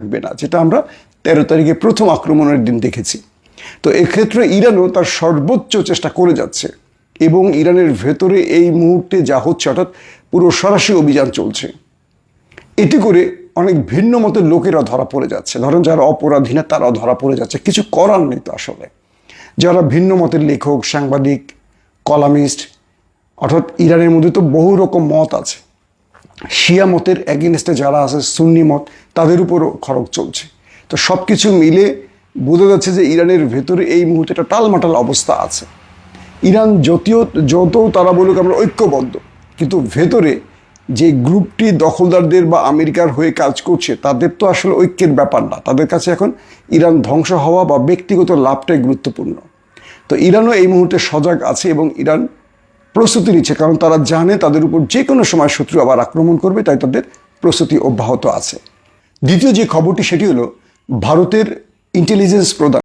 থাকবে না, যেটা আমরা তেরো তারিখে প্রথম আক্রমণের দিন দেখেছি। তো এক্ষেত্রে ইরানও তার সর্বোচ্চ চেষ্টা করে যাচ্ছে এবং ইরানের ভেতরে এই মুহূর্তে যা হচ্ছে, অর্থাৎ পুরো সরাসরি অভিযান চলছে। এটি করে অনেক ভিন্ন মতের লোকেরা ধরা পড়ে যাচ্ছে। ধরেন যারা অপরাধী না, তারাও ধরা পড়ে যাচ্ছে। কিছু করার নেই তো আসলে। যারা ভিন্ন মতের লেখক, সাংবাদিক, কলামিস্ট, অর্থাৎ ইরানের মধ্যে তো বহু রকম মত আছে। শিয়া মতের এগেনস্টে যারা আছে, সুন্নি মত, তাদের উপরও খরচ চলছে। তো সব কিছু মিলে বোঝা যাচ্ছে যে ইরানের ভেতরে এই মুহূর্তে একটা টালমাটাল অবস্থা আছে। ইরান যদিও যত তারা বলুক আমরা ঐক্যবদ্ধ, কিন্তু ভেতরে যে গ্রুপটি দখলদারদের বা আমেরিকার হয়ে কাজ করছে, তাদের তো আসলে ঐক্যের ব্যাপার না। তাদের কাছে এখন ইরান ধ্বংস হওয়া বা ব্যক্তিগত লাভটাই গুরুত্বপূর্ণ। তো ইরানও এই মুহূর্তে সজাগ আছে এবং ইরান প্রস্তুতি নিচ্ছে, কারণ তারা জানে তাদের উপর যে কোনো সময় শত্রু আবার আক্রমণ করবে, তাই তাদের প্রস্তুতি অব্যাহত আছে। দ্বিতীয় যে খবরটি, সেটি হলো ভারতের ইন্টেলিজেন্স প্রদান